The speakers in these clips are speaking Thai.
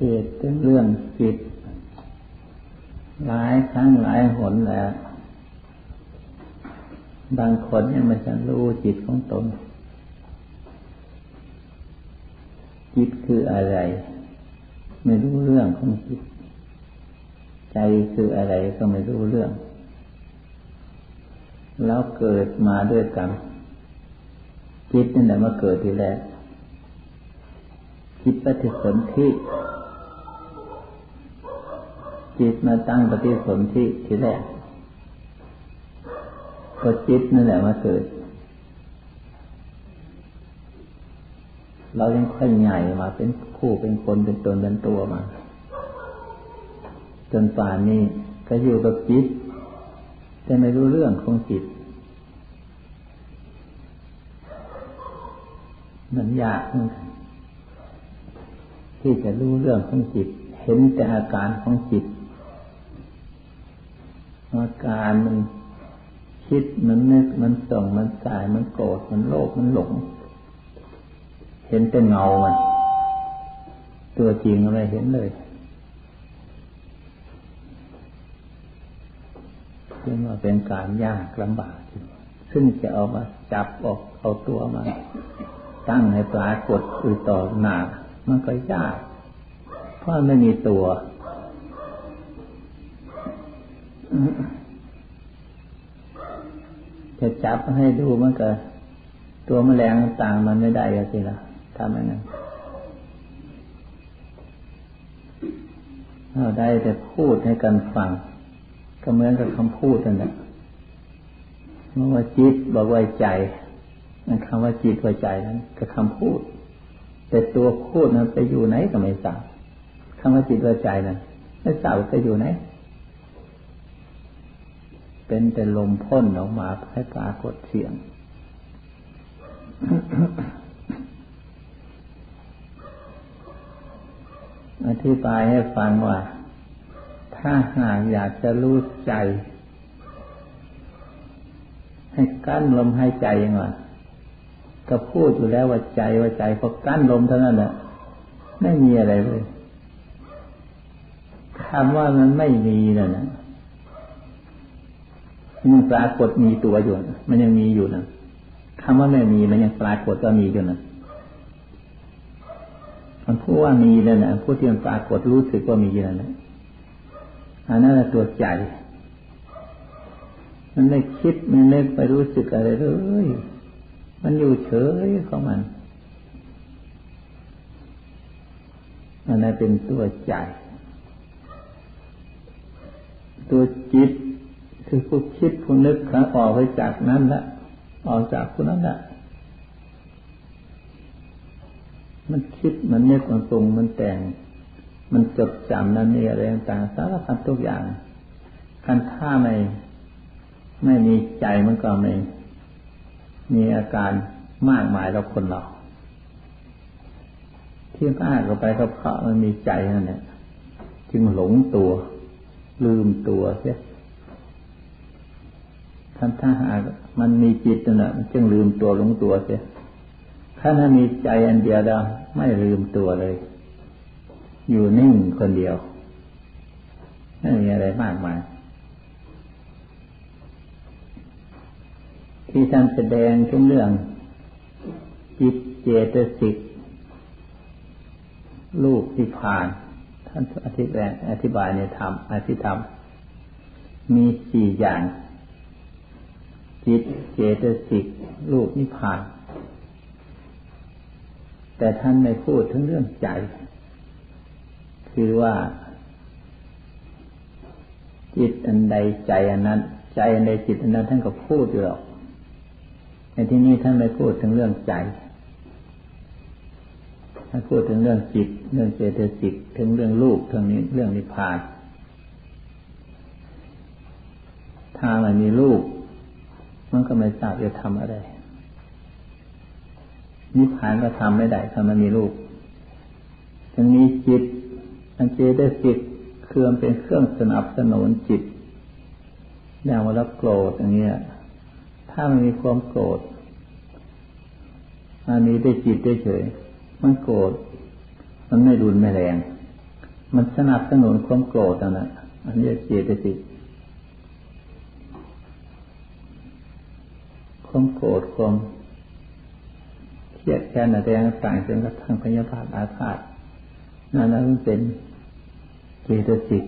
เทศเป็นเรื่องจิต หลายครั้งหลายหนแล้ว บางคนยังไม่ทันรู้จิตของตน จิตคืออะไร ไม่รู้เรื่องของจิต ใจคืออะไรก็ไม่รู้เรื่อง แล้วเกิดมาด้วยกันจิตนั่นแหละมาเกิดทีแรกจิตปฏิสนธิ จิตมาตั้งปฏิสนธิทีแรกก็จิตนั่นแหละมาเกิด เรายังค่อยใหญ่มาเป็นคู่เป็นคนเป็นตนเป็นตัวมา จนป่านนี้ก็อยู่กับจิต แต่ไม่รู้เรื่องของจิต มันยากมืนที่จะรู้เรื่องของจิต เห็นแต่อาการของจิต อาการมันคิดมันนึกมันส่งมันสายมันโกรธมันโลภมันหลง เห็นแต่เงามัน ตัวจริงอะไรเห็นเลยซึ่งว่าเป็นการยากลำบากซึ่งจะเอามาจับออกเอาตัวมา ตั้งให้ปรากฏอือต่อหน้ามันก็ยาก เพราะไม่มีตัว จะจับให้ดูมันก็ตัวแมลงต่างมันไม่ได้สิละทำย่างนั้นเราได้แต่พูดให้กันฟัง ก็เหมือนกับคำพูดนั่นแหละเมื่อว่าจิตบอกว่าใจนั่นคำว่าจิตว่าใจนั้นก็คำพูด แต่ตัวพูดนั้นไปอยู่ไหนก็ไม่ทราบคำว่าจิตว่าใจนั้นไม่ทราบไปอยู่ไหน เป็นแต่ลมพ่นออกมาให้ปรากฏเสียง อธิบายให้ฟังว่า ถ้าหากอยากจะรู้ใจ ให้กั้นลมหายใจยังไงก็พูดอยู่แล้วว่าใจว่าใจพอกั้นลมเท่านั้นแหละไม่มีอะไรเลยคำว่ามันไม่มีนั่นนะ มันปรากฏมีตัวอยู่มันยังมีอยู่นะคำว่าไม่มีมันยังปรากฏว่ามีอยู่นะมันพูดว่ามีนั่นนะพูดที่มันปรากฏรู้สึกว่ามีนั่นนะอันนั้นตัวใจ มันไม่คิดมันไม่ไปรู้สึกอะไรเลยมันอยู่เฉยของมันอันนั้นเป็นตัวใจ ตัวจิต คือผู้คิดผู้นึกขาออกไปจากนั้นละออกจากผู้นั้นละมันคิดมันนึกมันปรุงมันแต่ง มันจดจำนั่นนี่อะไรต่างสารพัดทุกอย่างคันท่าไม่ไม่มีใจมันก็ไม่มีอาการมากมายเราคนเราที่อ้างเข้าไปเขาเพราะมันมีใจนั่นแหละจึงหลงตัว ลืมตัวเสีย ท่านถ้าหากมันมีจิตนะมันจึงลืมตัวหลงตัวเสียถ้าถ้ามีใจอันเดียวเราไม่ลืมตัวเลย อยู่นิ่งคนเดียวไม่มีอะไรมากมาย ที่ท่านแสดงทุกเรื่อง จิตเจตสิกลูกที่ผ่าน ท่านอธิบายอธิบายในธรรมอธิธรรม มีสี่อย่าง จิตเจตสิกรูปนิพพาน แต่ท่านไม่พูดถึงเรื่องใจ คือว่า จิตอันใดใจอันนั้น ใจอันใดจิตอันนั้นท่านก็พูดอยู่หรอกในที่นี้ท่านไม่พูดถึงเรื่องใจท่านพูดถึงเรื่องจิต เรื่องเจตสิกถึงเรื่องรูปถึงนี้เรื่องนิพพานถ้ามันมีรูป มันก็ไม่ทราบจะทำอะไรนิพพานก็ทำไม่ได้ถ้ามันมีรูปยังมีจิตอันเจได้จิตเครื่องเป็นเครื่องสนับสนุนจิตอย่างว่ารับโกรธอย่างเงี้ย ถ้ามันมีความโกรธอันนี้ได้จิตได้เฉย มันโกรธ มันไม่รุนไม่แรง มันสนับสนุนความโกรธนั่นแหละอันนี้เจตสิก ความโกรธความเครียดแค้นอะไรต่างๆจนกระทั่งพยาบาทอาฆาตนั่นนั้นเป็นเจตสิก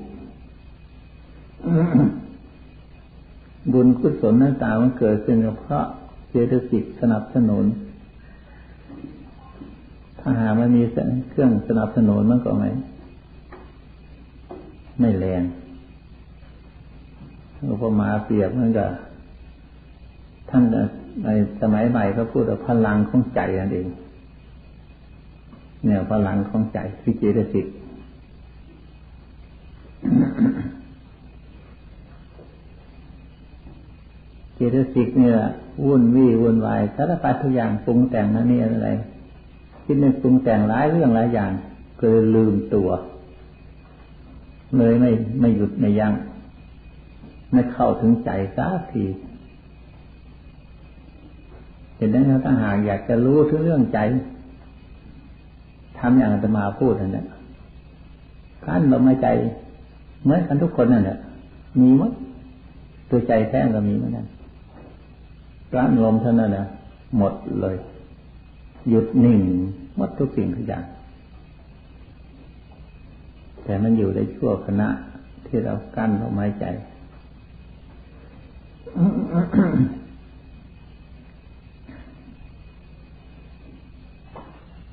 บุญกุศลนั้นตามันเกิดขึ้นเพราะเจตสิกสนับสนุน ถ้าหาไม่มีเครื่องสนับสนุนมันก็ไม่ไม่แรงอุปมาเปรียบมันก็ ท่านในสมัยใหม่ก็พูดว่าพลังของใจนั่นเอง เนี่ยพลังของใจคือเจตสิกเจตสิกเนี่ยวุ่นวี่วุ่นวายสารพัดทุกอย่างปรุงแต่งนั่นนี่อะไรคิดนึกปรุงแต่งหลายเรื่องหลายอย่างก็เลยลืมตัว เลยไม่ไม่หยุดไม่ยัง้งไม่เข้าถึงใจสักที เห็นได้ถ้าหากอยากจะรู้ถึงเรื่องใจทำอย่างจะมาพูดนั่นแหละการลมหายใจเหมือนกันทุกคนนั่นแหละมีมั้ยตัวใจแท้ก็มีเหมือนกันการลมเท่านั้นนะหมดเลย หยุดนิ่งหมดทุกสิ่งทุกอย่าง แต่มันอยู่ในชั่วขณะที่เรากั้นลมหายใจ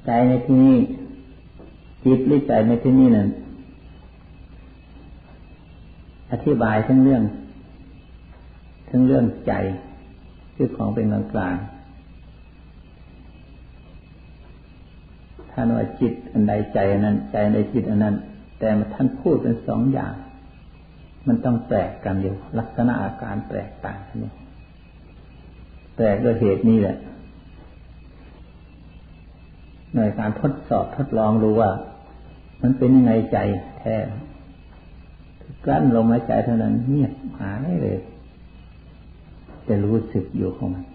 ใจในที่นี้จิตหรือใจในที่นี้นั่นอธิบายทั้งเรื่อง ทั้งเรื่องใจคือของเป็นกลางกลางท่านว่าจิตอันใดใจอันนั้น ใจในจิตอันนั้น แต่ท่านพูดเป็นสองอย่าง มันต้องแปลกกันอยู่ ลักษณะอาการแปลกต่างกันอยู่แปลกด้วยเหตุนี้แหละ ในการทดสอบทดลองรู้ว่า มันเป็นยังไงใจแท้กลั้นลมหายใจเท่านั้นเงียบหายเลย จะรู้สึกอยู่ของมัน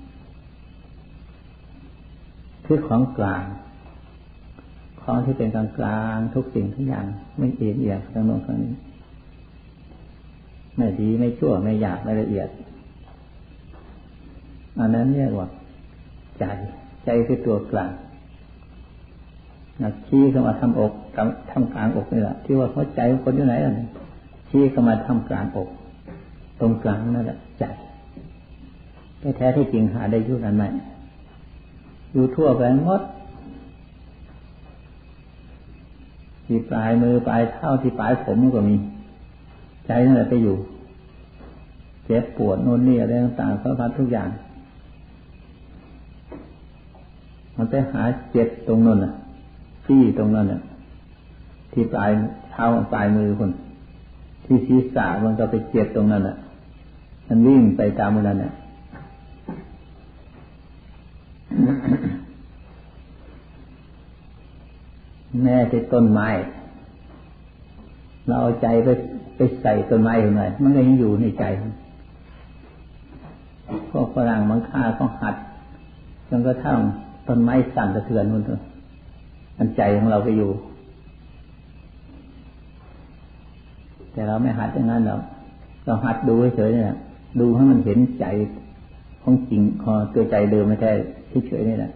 คือของกลาง ของที่เป็นกลางกลางทุกสิ่งทุกอย่าง ไม่เอียดเอียดทั้งโน้นทั้งนี้ไม่ดีไม่ชั่วไม่หยาบไม่ละเอียดอันนั้นเรียกว่าใจ ใจคือตัวกลาง นะชี้เข้ามาทำอกทำกลางอกนี่แหละที่ว่าเขาใจคนอยู่ไหนล่ะชี้เข้ามาทำกลางอก ตรงกลางนั่นแหละใจแต่แท้ที่จริงหาได้ยุ่นั้นไหมอยู่ทั่วไปหมดที่ปลายมือปลายเท้าที่ปลายผมก็มี ใจนั่นแหละไปอยู่เจ็บปวดโน่นนี่อะไรต่างๆสารพัดทุกอย่าง มันไปหาเจ็บตรงนั้นน่ะ ที่ตรงนั้นน่ะ ที่ปลายเท้าปลายมือคนที่ศีรษะมันก็ไปเจ็บตรงนั้นน่ะ มันวิ่งไปตามมันนั่นน่ะแม่ที่ต้นไม้ เราเอาใจไปไปใส่ต้นไม้ยังไงมันก็ยังอยู่ในใจพวกฝรั่งมังค่าต้องหัดจนกระทั่งต้นไม้สั่นสะเทือนนู่น มันใจของเราไปอยู่ แต่เราไม่หัดอย่างนั้นเราเราหัดดูเฉยๆเนี่ยดูให้มันเห็นใจของจริงของตัวใจเดิมไม่ใช่เฉยๆนี่แหละ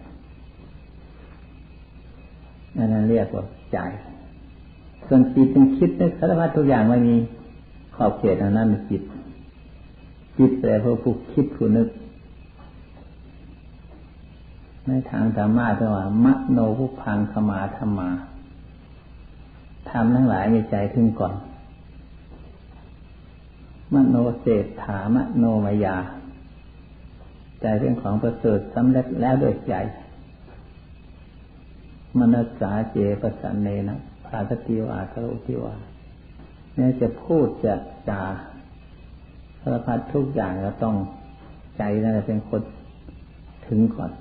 นั่นเรียกว่าใจส่วนจิตเป็นคิดนึกสารพัดทุกอย่างไม่มีขอบเขตอันนั้นจิตจิตแปลว่าผู้คิดผู้นึก ในทางธรรมะเรียกว่ามโนผู้พังขมาธรรมาทำทั้งหลายมีใจขึ้นก่อน มโนเศรษฐามโนมายา ใจเป็นของประเสริฐสำเร็จแล้วโดยใจ มนัสสาเจปสันเนนะภาสติวาสโรติวาเนี่ยจะพูดจะจาสารพัดทุกอย่างเราต้องใจนั่นเป็นคนถึงก่อน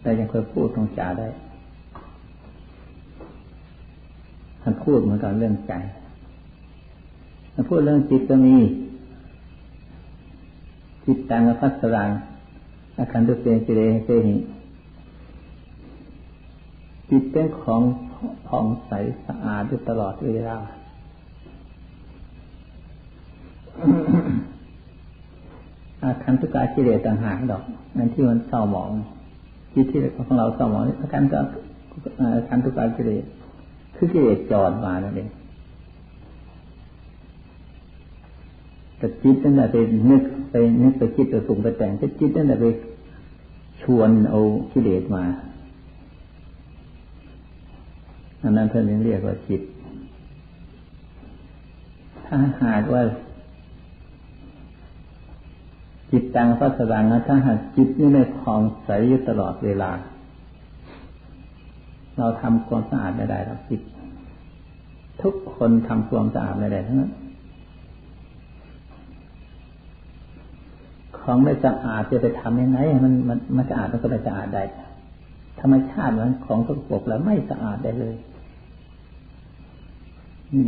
แต่ยังเคยพูดตรงจ่าได้ท่านพูดเหมือนกับเรื่องใจท่านพูดเรื่องจิตก็มี จิตตังพัสรังอาคันตุเตสิเรเตหิจิตเป็นของผ่องใสสะอาดอยู่ตลอดเวลาอาคันตุกาจิเลต่างหากดอก นั่นที่มันเศร้าหมอง จิตที่ของเราเศร้าหมองอาการก็อาคันตุกการกิเลสคือกิเลสจอดมานั่นเองแต่จิตนั่นแหละไปนึกไปนึกไปคิดไปปรุงไปแต่งแต่จิตนั่นแหละไปชวนเอากิเลสมาอันนั้นท่านเรียกว่าจิต ถ้าหากว่า จิตตังพัสดังนะถ้าหากจิตนี่ไม่คลองใสอยู่ตลอดเวลา เราทำความสะอาดไม่ได้หรอกจิต ทุกคนทำความสะอาดไม่ได้ทั้งนั้นของไม่สะอาดจะไปทำยังไงมันมันมันสะอาดมันก็ไม่สะอาดได้ธรรมชาติมันของสกปรกแล้วไม่สะอาดได้เลย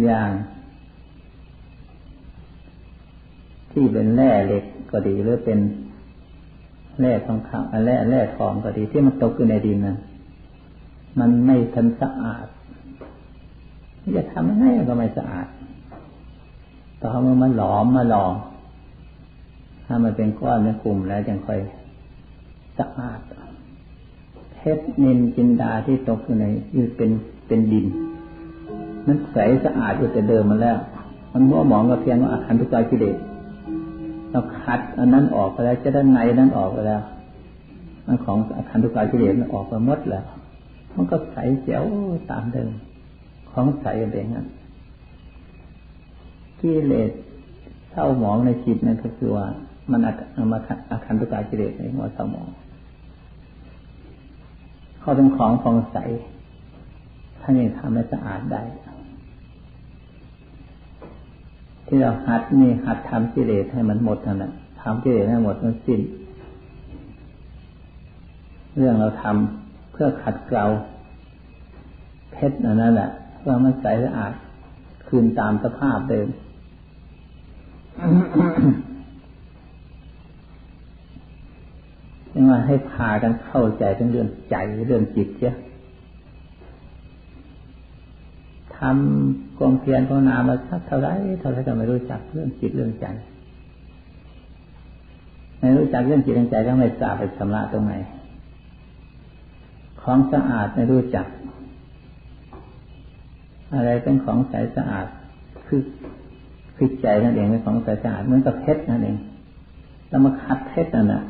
อย่าง ที่เป็นแร่เหล็ก ก็ดีหรือเป็นแร่ทองคำแร่แร่ทองก็ดีที่มันตกอยู่ในดินนะมันไม่ทันสะอาดจะทำยังไงก็ไม่สะอาด ต่อเมื่อมันหลอมมาหลอมถ้ามันเป็นก้อนเป็นกลุ่มแล้วจึงค่อยสะอาดเพชรนินจินดาที่ตกอยู่ในอยู่เป็นเป็นดิน มันใสสะอาดอยู่แต่เดิมมาแล้ว มันมัวหมองกับเพียงว่าอาคันทุกายกิเลส เราคัดอันนั้นออกไปแล้วจะด้านในนั้นออกไปแล้ว มันของอาคันทุกายกิเลสมันออกไปหมดแล้วมันก็ใสเจ๋วตามเดิมของใสเองนั้นกิเลสเศร้าหมองในจิตนั่นก็คือว่า มันอามาอาคันตุกายกิเลสในหัวสมองเขาเป็นของฟองใสท่านยังทำให้สะอาดได้ ที่เราหัดนี่หัดทำกิเลสให้มันหมดนั่นแหละทำกิเลสให้หมดมันสิ้น เรื่องเราทำเพื่อขัดเกลาเพชรนั่นแหละเพื่อมันใสสะอาดคืนตามสภาพเดิมนี่ว่าให้พากันเข้าใจเรื่องใจเรื่องจิตเชีย ทำความเพียรภาวนามาสักเท่าไรเท่าไรก็ไม่รู้จักเรื่องจิตเรื่องใจไม่รู้จักเรื่องจิตเรื่องใจก็ไม่ทราบไปชำระตรงไหน ของสะอาดไม่รู้จัก อะไรเป็นของใสสะอาด คือคือใจนั่นเองเป็นของใสสะอาดเหมือนกับเพชรนั่นเองแล้วมาคัดเพชรนั่นแหะ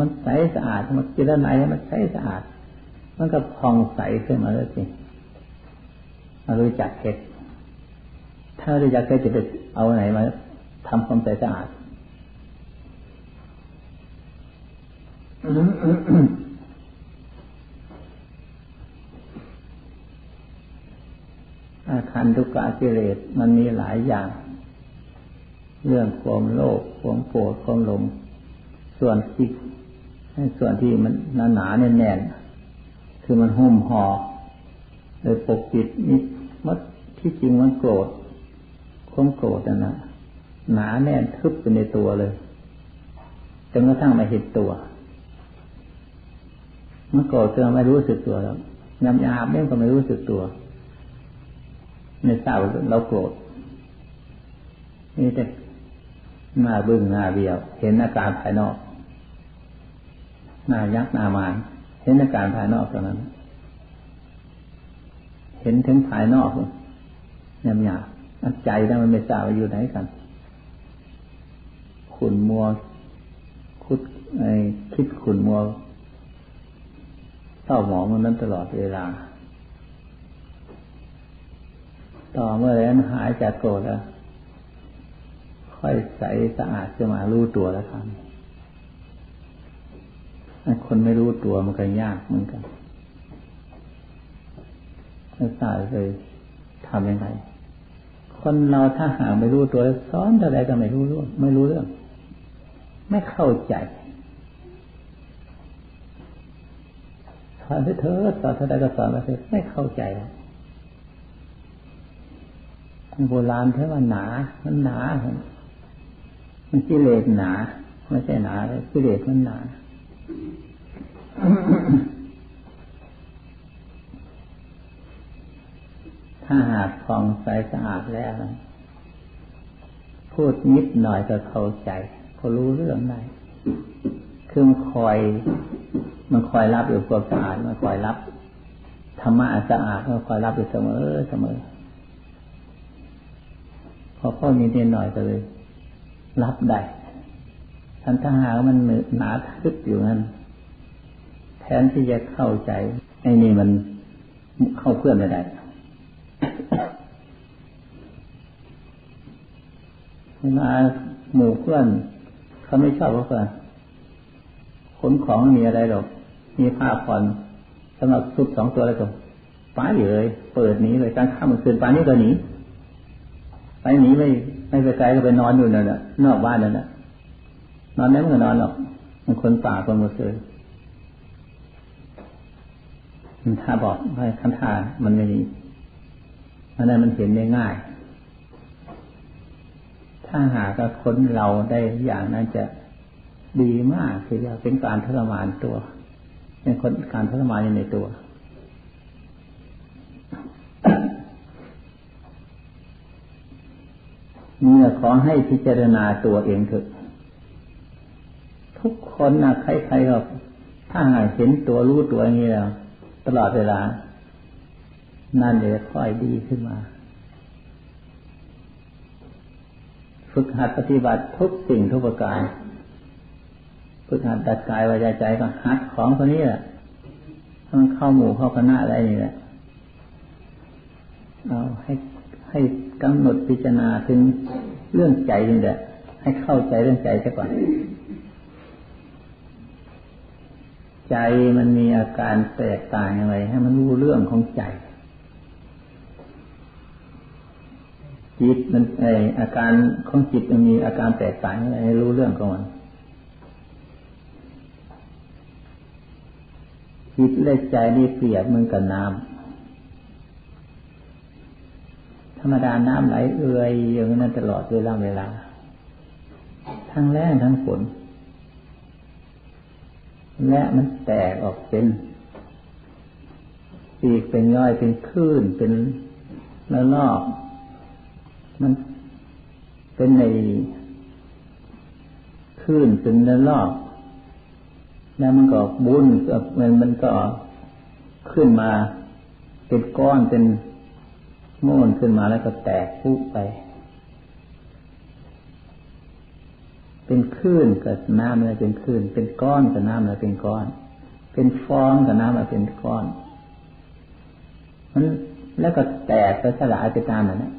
มันใสสะอาดมันจิตไหนมันใสสะอาด มันก็พองใสขึ้นมาเลยจริง รู้จักเพชรถ้ารู้จักเพชรจะไปเอาไหนมาทำความใสสะอาดอาคันทุกขากิเลสมันมีหลายอย่าง เรื่องความโลภความโกรธความหลง ส่วนที่ส่วนที่มันหนาหนาแน่นแน่นคือมันหุ้มห่อโดยปกปิดนิด มัดที่จริงมันโกรธความโกรธนะหนาแน่นทึบไปในตัวเลยจนกระทั่งมาเห็นตัวมันโกรธจนไม่รู้สึกตัวแล้วยำยาบเนี่ยก็ไม่รู้สึกตัวในเศร้าเราโกรธนี่แต่หน้าบึ้งหน้าเบี้ยว เห็นอาการภายนอกหน้ายักหน้ามานเห็นอาการภายนอกเท่านั้น ห็นถึงภายนอกยำหยาบใจแล้วมันไม่ทราบว่าอยู่ไหนกันขุนมัวคุดไอ้คิดขุนมัวเศร้าหมองมันนั้นตลอดเวลา ต่อเมื่อไรนั้นหายจากโกรธแล้วค่อยใสสะอาดจะมารู้ตัวแล้วครับคนไม่รู้ตัวมันก็ยากเหมือนกัน ไม่ทราบเลยทำยังไง คนเราถ้าหาไม่รู้ตัวสอนเท่าไรก็ไม่รู้เรื่องไม่รู้เรื่อง ไม่เข้าใจสอนเถอะสอนเท่าไรก็สอนไปเถอะไม่เข้าใจโบราณเท่ว่าหนา มันหนา มันกิเลสหนา ไม่ใช่หนาเลยกิเลสมันหนา ถ้าหากฟองใสสะอาดแล้ว พูดนิดหน่อยก็เข้าใจก็รู้เรื่องได้คือมันคอย มันคอยรับอยู่ความสะอาดมันคอยรับธรรมะสะอาดมันคอยรับอยู่เสมอเสมอพอพ่อนิดหน่อยก็เลย รับได้ทันถ้าหากมันหนาทึบอยู่นั้นแทนที่จะเข้าใจไอ้นี่มันเข้าเพื่อนไม่ได้ มาหมู่เพื่อนเขาไม่ชอบว่าขนของมีอะไรหรอก มีผ้าผ่อนสำหรับซุปสองตัวแล้วก็ป้าอยู่เลย เปิดหนีเลยการข้ามคืนป้านี่ก็หนีไปหนีไม่ไม่ไปไกลก็ไปนอนอยู่นั่นแหละนอกบ้านนั่นแหละนอนแม้มันก็นอนหรอกมันคนป่าคนมุสลิมถ้าบอกให้คันทามันไม่มีอันนั้นมันเห็นได้ง่าย ถ้าหากคนเราได้อย่างนั้นจะดีมากคือจะเป็นการทรมานตัว เป็นคนการทรมานในตัวเมื่อขอให้พิจารณาตัวเองเถอะทุกคนนะใครๆก็ถ้าหากเห็นตัวรู้ตัวนี้แล้ว ตลอดเวลา นั่นเดี๋ยค่อยดีขึ้นมา ฝึกหัดปฏิบัติทุกสิ่งทุกประการฝึกหัดดัดกายวาจาใจก็หัดของคนนี้แหละถ้ามันเข้าหมู่เข้าคณะอะไรนี่แหละเอาให้ให้กำหนดพิจารณาถึงเรื่องใจนี่แหละให้เข้าใจเรื่องใจซะก่อน ใจมันมีอาการแตกต่างอย่างไรให้มันรู้เรื่องของใจ จิตมันไออาการของจิตมันมีอาการแตกต่างอย่างไรให้รู้เรื่องของมันจิตและใจนี่เปรียบเหมือนกับน้ำธรรมดาน้ำไหลเอื่อยอย่างนั้นตลอดเวลาเวลา ทั้งแรงทั้งฝนและมันแตกออกเป็นปีกเป็นย่อยเป็นคลื่นเป็นละลอก มันเป็นในคลื่นเป็นละลอกแล้วมันก็บุญมันมันก็ขึ้นมาเป็นก้อนเป็นโม่นขึ้นมาแล้วก็แตกพุไป เป็นคลื่นกับน้ำเลยเป็นคลื่น เป็นก้อนกับน้ำเลยเป็นก้อน เป็นฟองกับน้ำเลยเป็นก้อนมันแล้วก็แตกไปสลายไปตามนั้นนะ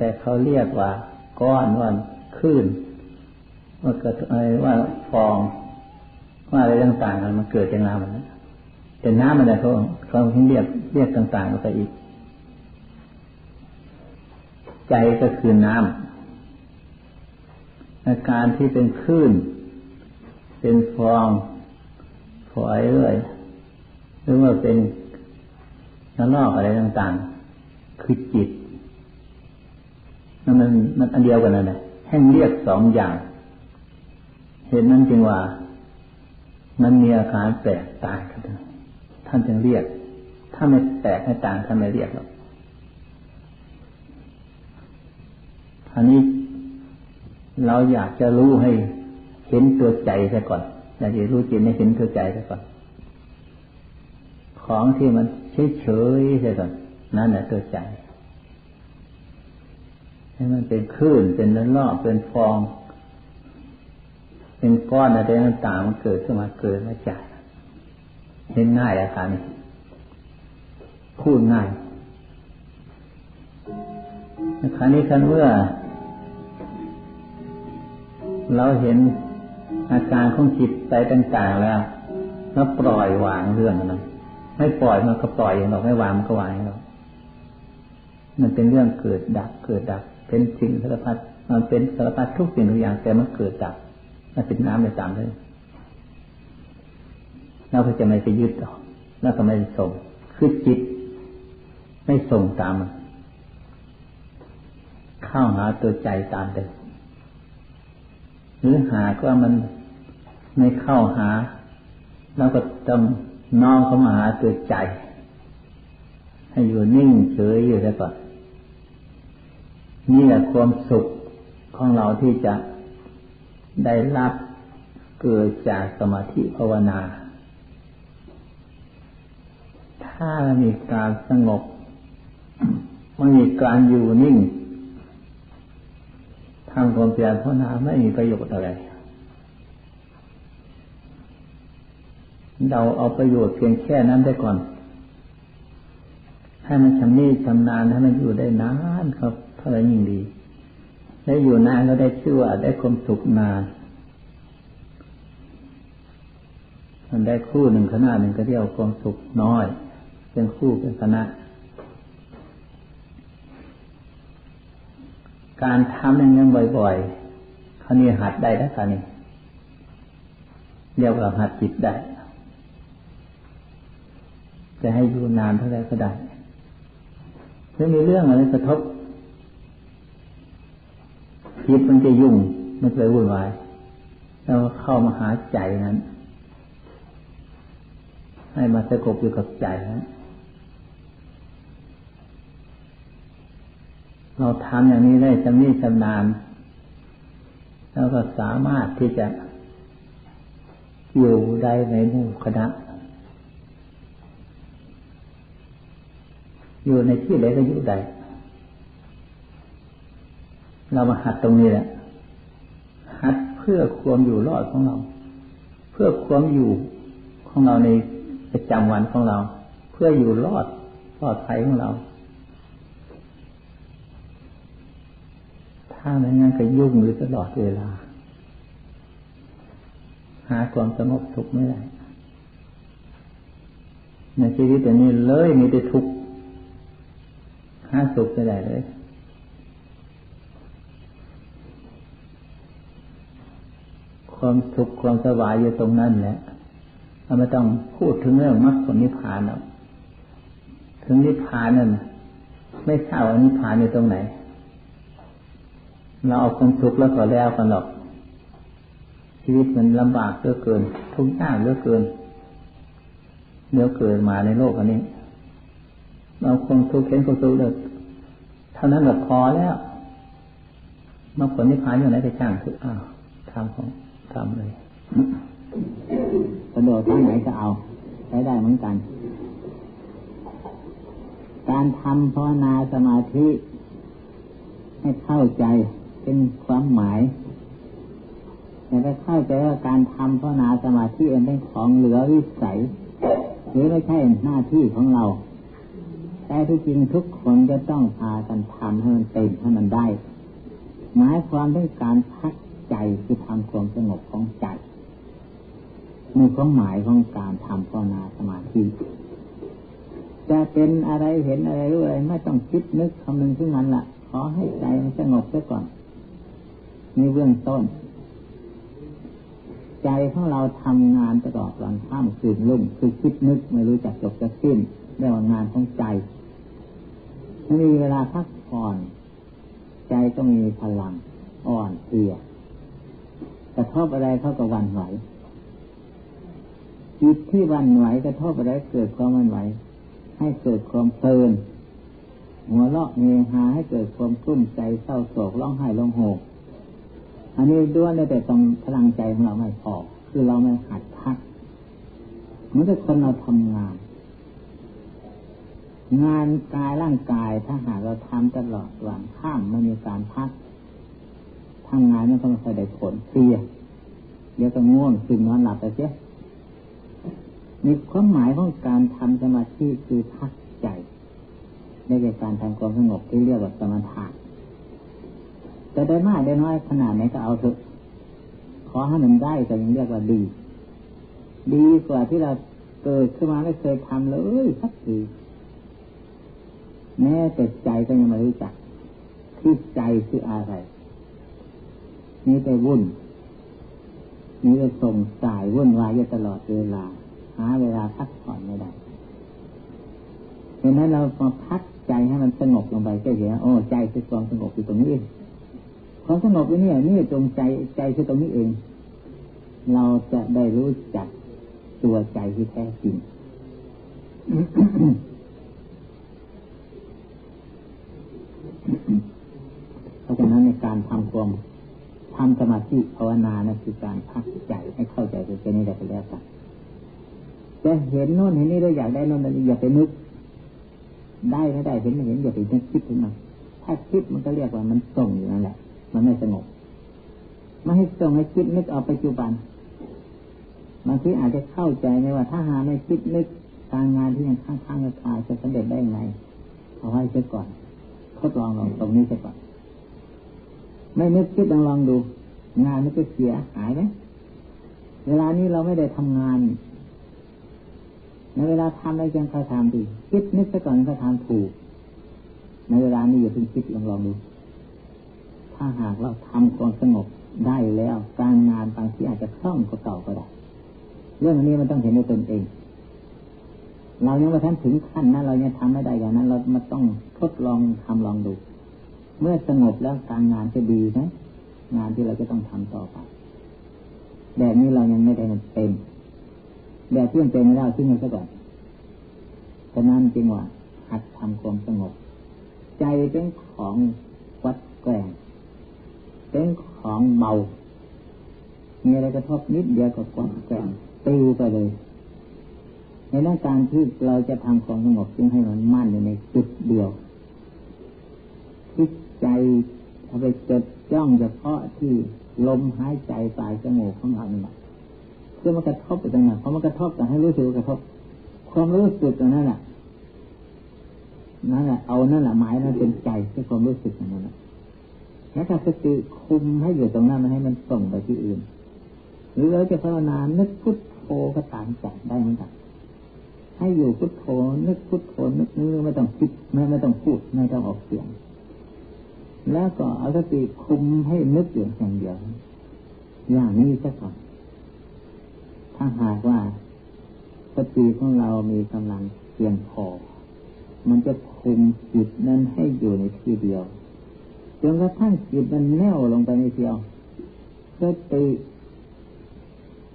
แต่เขาเรียกว่า ก้อนว่าคลื่นว่าเกิดอะไรว่าฟอง ว่าอะไรต่างๆมันเกิดจากน้ำมันนะแต่น้ำมันอะไรเขาเขาเรียกเรียกต่างๆไปอีก ใจก็คือน้ำอาการที่เป็นคลื่น เป็นฟองฝอยเรื่อยหรือว่าเป็นนลอกอะไรต่างๆ คือจิต นั่นมันมันอันเดียวกันนั่นแหละให้เรียกสองอย่าง เห็นนั้นจึงว่า มันมีอาการแตกต่างกันท่านจึงเรียก ถ้าไม่แตกไม่ต่างท่านไม่เรียกหรอกอันนี้เราอยากจะรู้ให้เห็นตัวใจซะก่อน อยากจะรู้จิตให้เห็นตัวใจซะก่อน ของที่มันเฉยๆซะก่อนนั่นแหละตัวใจ ให้มันเป็นคลื่นเป็นระลอกเป็นฟอง เป็นก้อนอะไรต่างๆมันเกิดขึ้นมาเกิดมาจากเห็นง่ายอะค่ะนี่พูดง่ายคราวนี้คันเมื่อ เราเห็นอาการของจิตใจต่างๆแล้วแล้วปล่อยวางเรื่องนั้นไม่ปล่อยมันก็ปล่อยอย่างเราไม่วางมันก็วางอย่างเรามันเป็นเรื่องเกิดดับเกิดดับ เป็นสิ่งสารพัดมันเป็นสารพัดทุกสิ่งทุกอย่าง แต่มันเกิดดับมันเป็นน้ำในตามเลยเราก็จะไม่ไปยึดต่อแล้วก็ไม่ส่งคือจิต ไม่ส่งตามมันเข้าหาตัวใจตามเดิมหรือหากว่ามันไม่เข้าหาเราก็ต้องน้อมเข้ามาหาตัวใจ ให้อยู่นิ่งเฉยอยู่แล้วก่อน นี่แหละความสุขของเราที่จะได้รับเกิดจากสมาธิภาวนา ถ้ามีการสงบไม่มีการอยู่นิ่งทำความเพียรภาวนาไม่มีประโยชน์อะไร เราเอาประโยชน์เพียงแค่นั้นได้ก่อน ให้มันชำนิชำนาญให้มันอยู่ได้นานครับ เท่าไรยิ่งดี ได้อยู่นานก็ได้ชื่อว่าได้ความสุขนานมันได้คู่หนึ่งขนาดหนึ่งก็เรียกความสุขน้อย เป็นคู่เป็นคณะ การทำอย่างนี้บ่อยๆเขานี่หัดได้แล้วกันนี่เรียกว่าหัดจิตได้ จะให้อยู่นานเท่าไรก็ได้ไม่มีเรื่องอะไรกระทบ จิตมันจะยุ่ง มันจะวุ่นวายแล้วเข้ามาหาใจนั้น ให้มาสะกบอยู่กับใจนะเราทำอย่างนี้ได้จำนี้ชำนาญแล้วก็สามารถที่จะอยู่ได้ในหมู่คณะ อยู่ในที่ไหนก็อยู่ได้ เรามาหัดตรงนี้แหละหัดเพื่อความอยู่รอดของเรา เพื่อความอยู่ของเราในประจำวันของเรา เพื่ออยู่รอดปลอดภัยของเรา ถ้าไม่งั้นก็ยุ่งอยู่ตลอดเวลา หาความสงบสุขไม่ได้ในชีวิตอันนี้เลยมีแต่ทุกข์หาสุขไม่ได้เลย ความสุขความสบายอยู่ตรงนั้นแหละเราไม่ต้องพูดถึงเรื่องมรรคผลนิพพานหรอกถึงนิพพานนั่นไม่ทราบว่านิพพานอยู่ตรงไหน เราเอาความสุขแล้วก็แล้วกันหรอก ชีวิตมันลำบากเหลือเกิน ทุกข์ยากเหลือเกินเดี๋ยวเกิดมาในโลกอันนี้ เราคงทุกข์เข็นความสุขเลยเท่านั้นก็พอแล้วมรรคผลนิพพานอยู่ไหนไปจ้างคืออ้าวทำของ ทำเลยกระโดดทางไหนก็เอาใช้ได้เหมือนกัน การทำภาวนาสมาธิ ให้เข้าใจเป็นความหมายแต่ถ้าเข้าใจว่าการทำภาวนาสมาธิเป็นของเหลือวิสัย หรือไม่ใช่หน้าที่ของเรา แต่ที่จริงทุกคนจะต้องพากันทำให้มันเต็มให้มันได้ หมายความด้วยการพัก ใจคือทำความสงบของใจมีความหมายของการทำภาวนาสมาธิจะเป็นอะไรเห็นอะไรรู้อะไรไม่ต้องคิดนึกคำนึงขึ้นมันละขอให้ใจมันสงบซะก่อนนี่เบื้องต้น ใจของเราทำงานตลอดวันข้ามคืนลุ่มคือคิดนึกไม่รู้จักจบจะสิ้นเรียกว่างานของใจไม่มีเวลาพักผ่อน ใจก็มีพลังอ่อนเพลีย กระทบอะไรเขาก็วันไหวจิตที่วันไหวกระทบอะไรเกิดความวันไหว ให้เกิดความเพลินหัวเราะเงหาให้เกิดความกลุ้มใจเศร้าโศกร้องไห้ร้องโหอันนี้ด้วนแต่ตรงพลังใจของเราไม่พอคือเราไม่หัดพักเหมือนกับคนเราทำงาน งานกายร่างกายถ้าหากเราทำตลอดวันข้ามไม่มีการพัก ทำงานมันก็ไม่ค่อยได้ผลเสียเดี๋ยวก็ง่วงซึมนอนหลับไปเสียมีความหมายของการทำสมาธิคือพักใจในการทำความสงบที่เรียกว่าสมาธิจะได้มากได้น้อยขนาดไหนก็เอาเถอะขอให้มันได้ก็ยังเรียกว่าดี ดีกว่าที่เราเกิดขึ้นมาไม่เคยทำเลยสักทีแม้แต่ใจก็ยังไม่รู้จักที่ใจคืออะไร นี่ไปวุ่นนี่ไปส่งสายวุ่นวายอยู่ตลอดเวลา หาเวลาพักผ่อนไม่ได้เห็นนั้นเรามาพักใจให้มันสงบลงไปก็เห็นโอ้ใจคือความสงบอยู่ตรงนี้เองความสงบอยู่นี่นี่ตรงใจใจคือตรงนี้เอง เราจะได้รู้จักตัวใจที่แท้จริงเพราะฉะนั้นในการทำความ ทำสมาธิภาวนานะคือการพักใจให้เข้าใจตัวเองนี่แหละไปแล้วกันจะเห็นโน่นเห็นนี่เราอยากได้โน่นอย่าไปนึก ได้ไม่ได้เห็นไม่เห็นอย่าไปนึกคิดถึงมันถ้าคิดมันก็เรียกว่ามันส่งอยู่นั่นแหละ มันไม่สงบไม่ให้ส่งให้คิดนึกเอาปัจจุบันบางทีอาจจะเข้าใจไหมว่า ถ้าหาไม่คิดนึกการงานที่ยังข้างๆคาจะสำเร็จได้ไงเอาไว้เสียก่อนทดลองลองตรงนี้เสียก่อน ไม่นึกคิดลองลองดู งานมันจะเสียหายไหมเวลานี้เราไม่ได้ทำงานในเวลาทำอะไรยังค่อยทำดีคิดนึกซะก่อนค่อยทำถูก ในเวลานี้อย่าเพิ่งคิดลองลองดู ถ้าหากเราทำความสงบได้แล้ว การงานบางทีอาจจะคล่องกว่าเก่าก็ได้ เรื่องนี้มันต้องเห็นด้วยตนเอง เรายังไม่ทันถึงขั้นนั้นเรายังทำไม่ได้อย่างนั้น เรามาต้องทดลองทำลองดู เมื่อสงบแล้วการงานจะดีไหมงานที่เราจะต้องทำต่อไปแบบนี้เรายังไม่ได้มันเต็มแบบที่มันเป็นไม่ได้ทิ้งมันซะก่อนฉะนั้นจึงว่าหัดทำความสงบ ใจเป็นของวัดแกงเป็นของเบามีอะไรกระทบนิดเดียวก็วัดแกงตีไปเลยในเรื่องการที่เราจะทำความสงบจึงให้มันมั่นอยู่ในจุดเดียวคิด ใจเอาไปจดจ้องเฉพาะที่ลมหายใจปลายจมูกของเราเนี่ยเพื่อมันกระทบไปตรงนั้นพอมันกระทบแต่ให้รู้สึกกระทบ ความรู้สึกตรงนั้นแหละนั่นแหละเอานั่นแหละหมายนั้นเป็นใจที่ความรู้สึกอย่างนั้นแล้วถ้าสติคุมให้อยู่ตรงนั้นไม่ให้มันส่งไปที่อื่น หรือเราจะภาวนานึกพุทโธก็ตามใจได้เหมือนกันให้อยู่พุทโธนึกพุทโธนึกนึกไม่ต้องคิดไม่ไม่ต้องพูดไม่ต้องออกเสียง แล้วก็เอาสติคุมให้นึกอยู่อย่างเดียวอย่างนี้สักก่อนถ้าหากว่าสติของเรามีกำลังเพียงพอ มันจะคุมจิตนั้นให้อยู่ในที่เดียวจนกระทั่งจิตมันแน่วลงไปในเดียวสติ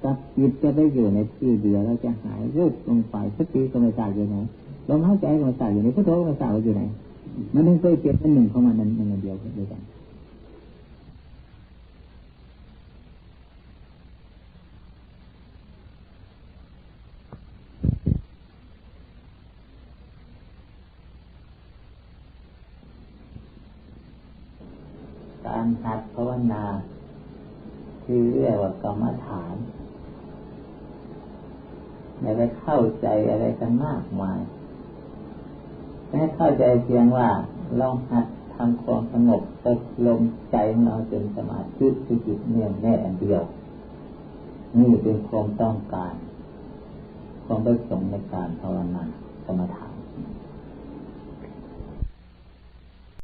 กับจิตจะได้อยู่ในที่เดียวแล้วจะหายรูปลงไปสติก็ไม่ทราบอยู่ไหนลมหายใจก็ไม่ทราบอยู่ไหนพุทโธก็ไม่ทราบอยู่ไหน มันต้องเคยเปลี่ยนเป็นหนึ่งเข้ามานั้นหนึ่งเดียวด้วยกันการหัดภาวนาที่เรียกว่ากรรมฐานไม่ได้เข้าใจอะไรกันมากมาย ให้เข้าใจเพียงว่าลองหัดทำความสงบไปลมใจของเราจนสมาธิที่จิตเนี่ยแน่อันเดียว นี่เป็นความต้องการ ความประสงค์ในการภาว